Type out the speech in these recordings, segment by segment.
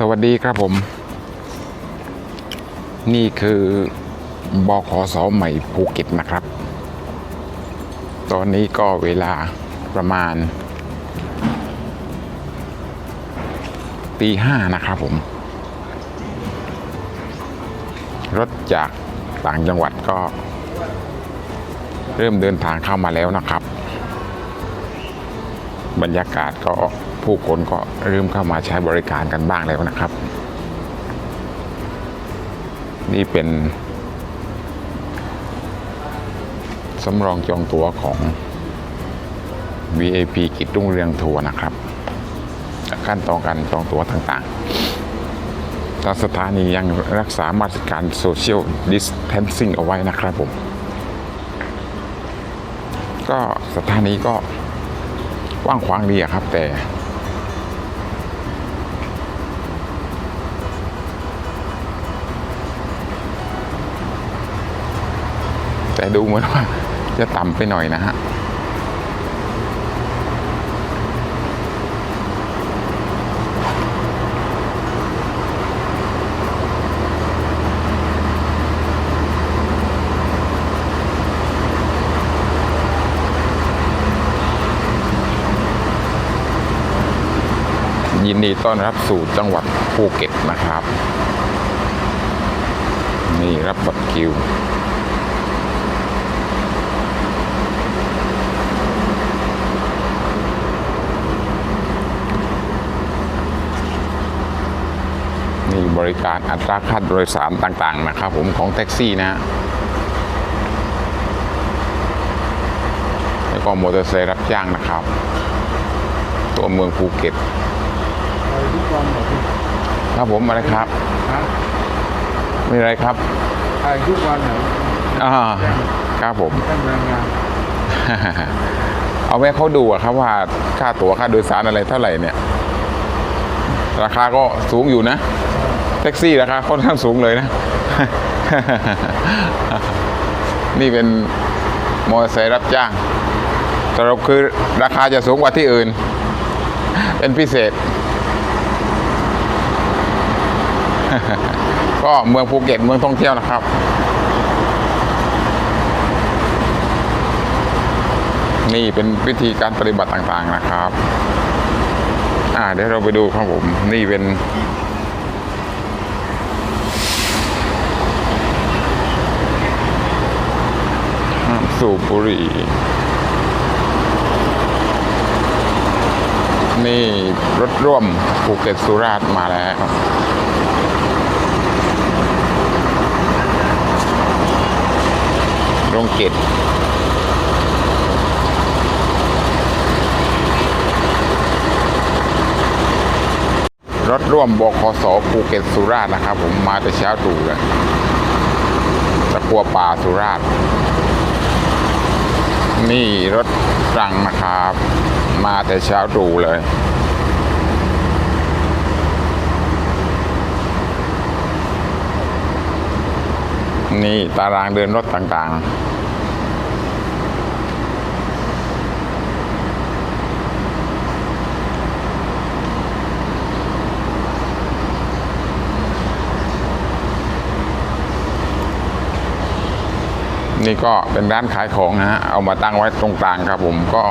สวัสดีครับผม นี่คือบขสใหม่ภูเก็ตนะครับ ตอนนี้ก็เวลาประมาณตีห้านะครับผม รถจากต่างจังหวัดก็ เริ่มเดินทางเข้ามาแล้วนะครับ บรรยากาศก็ ผู้คนก็เริ่มเข้ามาใช้บริการกันบ้างแล้วนะครับ นี่เป็นสำรองจองตั๋วของ VIP กิจรุ่งเรืองทัวร์นะครับ ขั้นตอนการจองตั๋วต่างๆ ทางสถานียังรักษามาตรการโซเชียลดิสเทนซิ่งเอาไว้นะครับผม ก็สถานีก็กว้างขวางดีครับแต่ แต่ดูเหมือนว่าจะต่ำไปหน่อยนะฮะยินดีต้อนรับสู่จังหวัดภูเก็ตนะครับ นี่รับบัตรคิว นี่บริการอัตราค่าโดยสารต่างๆนะครับผมของแท็กซี่นะฮะแล้วก็มอเตอร์ไซค์รับจ้างนะครับ ตัวเมืองภูเก็ตไปทุกวันเหรอพี่ครับผมอะไรครับฮะมีอะไรครับไปทุกวันเหรออ่าครับผมท่านแรงงานเอาไว้เขาดูอะครับว่าค่าตั๋วค่าโดยสารอะไรเท่าไหร่เนี่ย ราคาก็สูงอยู่นะแท็กซี่ราคาค่อนข้างสูงเลยนะ นี่เป็นมอเตอร์ไซค์รับจ้างสรุปคือราคาจะสูงกว่าที่อื่น เป็นพิเศษ ก็เมืองภูเก็ตเมืองท่องเที่ยวนะครับนี่เป็นวิธีการปฏิบัติต่างๆนะครับ อ่าเดี๋ยวเราไปดูครับผม นี่เป็น ห้าม สูบบุหรี่ นี่รถร่วมภูเก็ตสุราษฎร์มาแล้วโรงเก็ตรถร่วมบคสภูเก็ตสุราษฎร์นะครับ ผมมาแต่เช้าตู่เลยตะกัวป่าสุราษฎร์ นี่รถตรังนะครับ มาแต่เช้าตรู่เลย นี่ตารางเดินรถต่างๆ นี่ก็เป็นร้านขายของนะฮะเอามาตั้งไว้ตรงกลางครับผมก็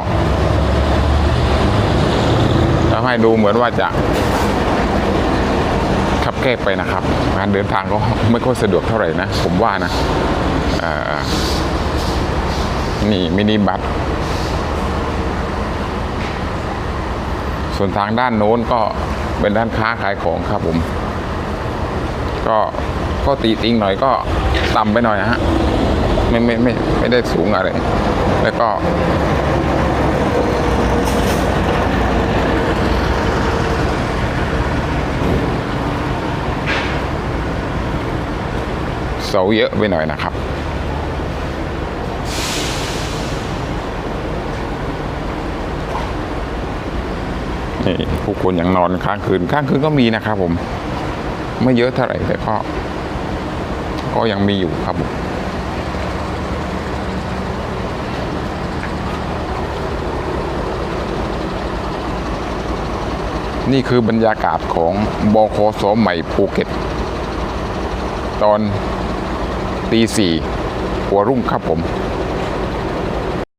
ทำให้ดูเหมือนว่าจะขับแคบไปนะครับการเดินทางก็ไม่ค่อยสะดวกเท่าไหร่นะ ผมว่านะนี่มินิบัสส่วนทางด้านโน้นก็เป็นด้านค้าขายของครับผม ก็ก็ตีติงหน่อยก็ต่ำไปหน่อยนะฮะ ไม่ไม่ไม่ไม่ได้สูงอะไร แล้วก็เสาเยอะไปหน่อยนะครับ นี่ผู้คนยังนอนค้างคืนค้างคืนก็มีนะครับผม ไม่เยอะเท่าไหร่แต่ก็ ก็ยังมีอยู่ครับผม นี่คือบรรยากาศของบคสใหม่ภูเก็ต ตอนตีสี่หัวรุ่งครับผม